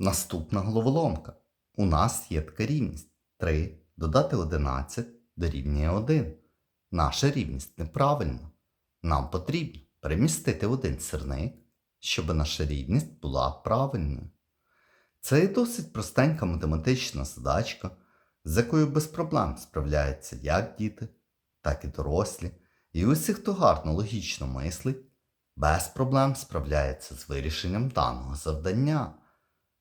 Наступна головоломка. У нас є така рівність 3 додати 11 дорівнює 1. Наша рівність неправильна. Нам потрібно перемістити один сірник, щоб наша рівність була правильною. Це є досить простенька математична задачка, з якою без проблем справляються як діти, так і дорослі. І усі, хто гарно логічно мислить, без проблем справляється з вирішенням даного завдання.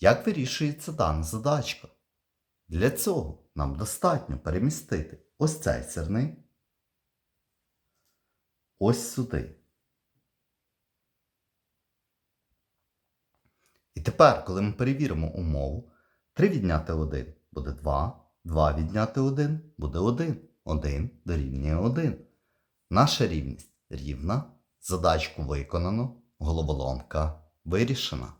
Як вирішується дана задачка? Для цього нам достатньо перемістити ось цей сірник ось сюди. І тепер, коли ми перевіримо умову, 3 відняти 1 буде 2, 2 відняти 1 буде 1, 1 дорівнює 1. Наша рівність рівна, задачку виконано, головоломка вирішена.